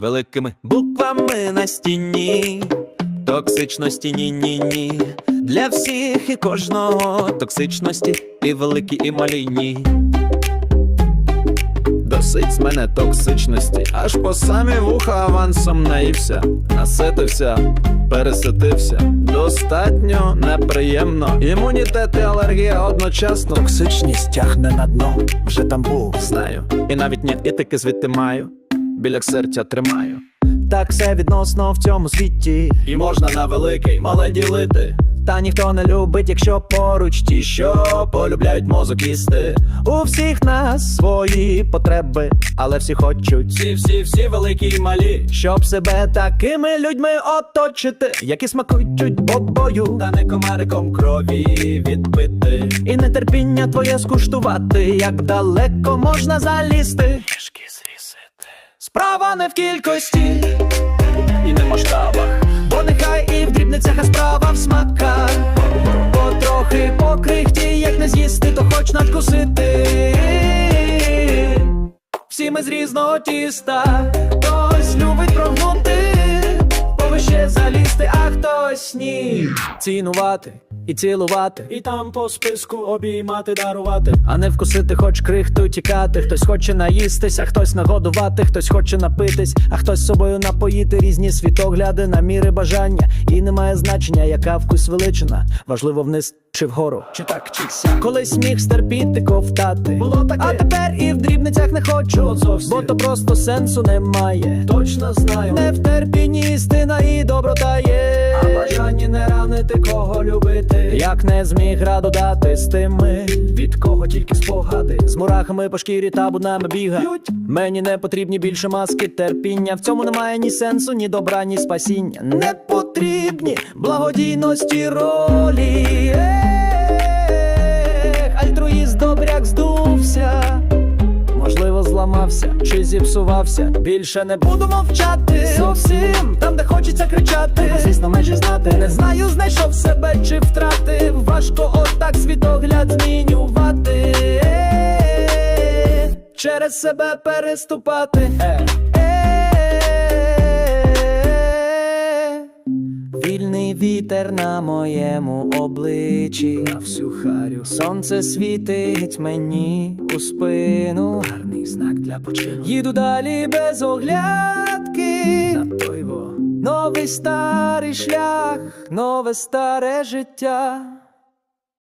великими буквами на стіні. Токсичності ні-ні-ні. Для всіх і кожного токсичності і великі, і малі ні. Досить з мене токсичності, аж по самі вуха авансом наївся, наситився, переситився. Достатньо неприємно. Імунітет і алергія одночасно. Токсичність тягне на дно, вже там був. Знаю, і навіть ні етики звідти маю, біля серця тримаю. Так все відносно в цьому світі. І можна на велике й мале ділити. Та ніхто не любить, якщо поруч ті, що полюбляють мозок їсти. у всіх нас свої потреби, але всі хочуть, Всі, всі, всі великі й малі. щоб себе такими людьми оточити, які смакують бобою, Та не комариком крові відбити. і нетерпіння твоє скуштувати, як далеко можна залізти. Кишки. Справа не в кількості, І не в масштабах. бо нехай і в дрібницях, а справа в смаках. Потрохи по крихті, як не з'їсти, то хоч надкусити. Всі ми з різного тіста, хтось любить прогнути, повище залізти, а хтось ні. Цінувати і цілувати, І там по списку обіймати, дарувати. а не вкусити, хоч крихту тікати. Хтось хоче наїстись, а хтось нагодувати, хтось хоче напитись, а хтось собою напоїти різні світогляди, наміри бажання. І немає значення, яка вкус величина. Важливо вниз чи вгору. Чи так, чи сяк. Колись міг стерпіти, ковтати. Було таке. А тепер і в дрібницях не хочу. Зовсім. Бо то просто сенсу немає. Точно знаю. Не в терпінні істина і доброта є. А бажання не ранити кого любити. Як не зміг раду дати з тими, Від кого тільки спогади. з мурахами по шкірі та буднами бігають. Мені не потрібні більше маски терпіння. В цьому немає ні сенсу, ні добра, ні спасіння. Не потрібні благодійності ролі. Ех, альтруїст добряк здувся. Зламався чи зіпсувався. Більше не буду мовчати. Зовсім там, де хочеться кричати. Звісно, межі знати. Не знаю, знайшов себе чи втратив. Важко отак світогляд змінювати. Через себе переступати. Вітер на моєму обличчі. На всю харю. Сонце світить мені у спину. Гарний знак для почину. Їду далі без оглядки. На той во. Новий старий шлях, нове старе життя.